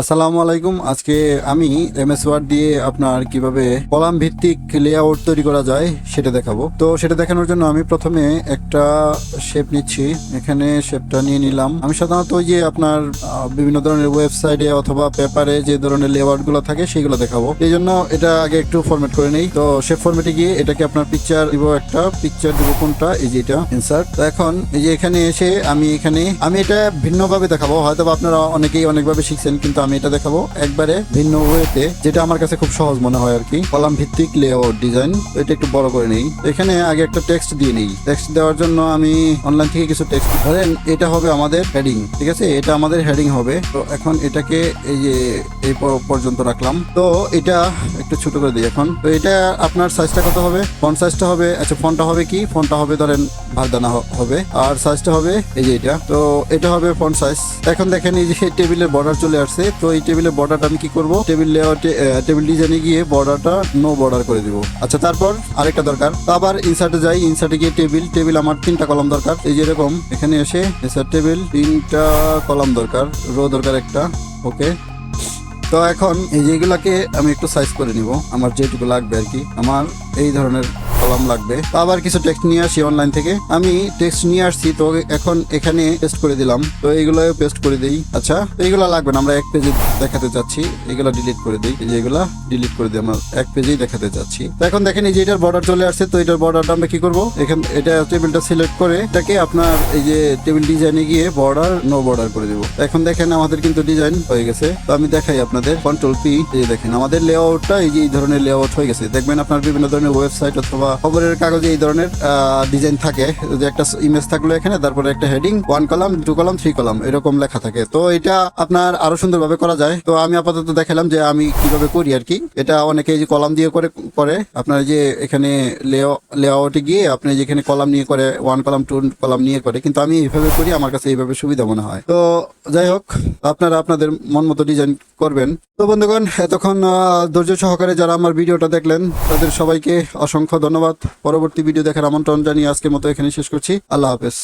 আসসালামু আলাইকুম। আজকে আমি এমএস ওয়ার্ড দিয়ে আপনার কীভাবে কলাম ভিত্তিক লেআউট তৈরি করা যায় সেটা দেখাবো। তো সেটা দেখানোর জন্য আমি প্রথমে একটা শেপ নিচ্ছি। এখানে শেপটা নিয়ে নিলাম। আমি সাধারণত ওই যে আপনার বিভিন্ন ধরনের ওয়েবসাইটে অথবা পেপারে যে ধরনের লেআউটগুলো থাকে সেগুলো দেখাবো। এই জন্য এটা আগে একটু ফরম্যাট করে নেই। তো শেপ ফরম্যাটে গিয়ে এটাকে আপনার পিকচার দিব একটা পিকচার দিব কোনটা, এই যে এটা ইনসার্ট তো এখন এই যে এখানে এসে আমি এখানে, আমি এটা ভিন্নভাবে দেখাবো। হয়তো আপনারা অনেকেই অনেকভাবে শিখছেন, কিন্তু আমি এটা দেখাবো। একবারে ভিন্ন ওয়েতে, যেটা আমার কাছে খুব সহজ মনে হয় আর কি। কলাম ভিত্তিক লেআউট ডিজাইন এটা একটু বড় করে নেই। এখানে আগে একটা টেক্সট দিয়ে নেই। টেক্সট দেওয়ার জন্য আমি অনলাইন থেকে কিছু টেক্সট ধরেন, এটা হবে আমাদের হেডিং ঠিক আছে? এটা আমাদের হেডিং হবে। তো এখন এটাকে এই যে, এই পর্যন্ত রাখলাম। তো এটা একটু ছোট করে দিই এখন। তো এটা আপনার সাইজটা কত হবে? ফন্ট সাইজটা হবে আচ্ছা ফোনটা হবে কি? ফোনটা হবে, ধরেন, ভারদানা হবে। আর সাইজটা হবে, এই যে এটা। তো এটা হবে ফন্ট সাইজ এখন দেখেন, এই যে টেবিলের বর্ডার চলে আসছে। তো এই টেবিলের বর্ডারটা আমি কি করব? টেবিল লেআউটে টেবিল ডিজাইনে গিয়ে বর্ডারটা নো বর্ডার করে দিব। আচ্ছা তারপর আরেকটা দরকার। তো আবার ইনসার্টে যাই ইনসার্টে গিয়ে টেবিল টেবিল আমার তিনটা কলম দরকার। এই যে এরকম, এখানে এসে ইনসার্ট টেবিল তিনটা কলম দরকার রো দরকার একটা ওকে তো এখন এই যেগুলাকে আমি একটু সাইজ করে নিব, আমার যেটুকু লাগবে আর কি। আমার এই ধরনের কলাম লাগবে। তো আবার কিছু টেক্সট নিয়ে আসি অনলাইন থেকে। আমি টেক্সট নিয়ে আসছি, তো এখন এখানে পেস্ট করে দিলাম। তো এইগুলো পেস্ট করে দিই। আচ্ছা এইগুলো লাগবে না, আমরা এক পেজে দেখাতে চাচ্ছি। এগুলো ডিলিট করে দিই। এই যে এগুলা ডিলিট করে দিই আমরা এক পেজেই দেখাতে চাচ্ছি। তো এখন দেখেন এই যে এটার বর্ডার চলে আসছে, তো এটার বর্ডারটা আমরা কি করব? এখান, এটা টেবিলটা সিলেক্ট করে এটাকে আপনার এই যে টেবিল ডিজাইনে গিয়ে বর্ডার নো বর্ডার করে দিব। এখন দেখেন আমাদের কিন্তু ডিজাইন হয়ে গেছে। তো আমি দেখাই আপনাদের। কন্ট্রোল পি দেখেন, আমাদের লেআউটটা এই যে এই ধরনের লেআউট হয়ে গেছে। দেখবেন আপনার বিভিন্ন ধরনের ওয়েবসাইট অথবা খবরের কাগজে এই ধরনের ডিজাইন থাকে। যে একটা ইমেজ থাকল এখানে, তারপরে একটা heading one column two column three column এরকম লেখা থাকে। তো এটা আপনার আরও সুন্দরভাবে করা যায়। তো আমি আপাতত দেখালাম যে আমি কীভাবে করি আর কি। এটা অনেকে যে কলাম দিয়ে করে করে, আপনার যে এখানে লেআউটে গিয়ে আপনি যেখানে কলাম নিয়ে করে ওয়ান কলাম টু কলাম নিয়ে করে, কিন্তু আমি এইভাবে করি, আমার কাছে এইভাবে সুবিধা মনে হয়। তো যাই হোক, আপনারা আপনাদের মন মতো ডিজাইন করবেন। তো বন্ধুগণ, এতক্ষণ ধৈর্য সহকারে যারা আমার ভিডিওটা দেখলেন, তাদের সবাইকে অসংখ্য ধন্যবাদ। পরবর্তী ভিডিও দেখার আমন্ত্রণ জানিয়ে আজকের মতো এখানে শেষ করছি। আল্লাহ হাফেজ।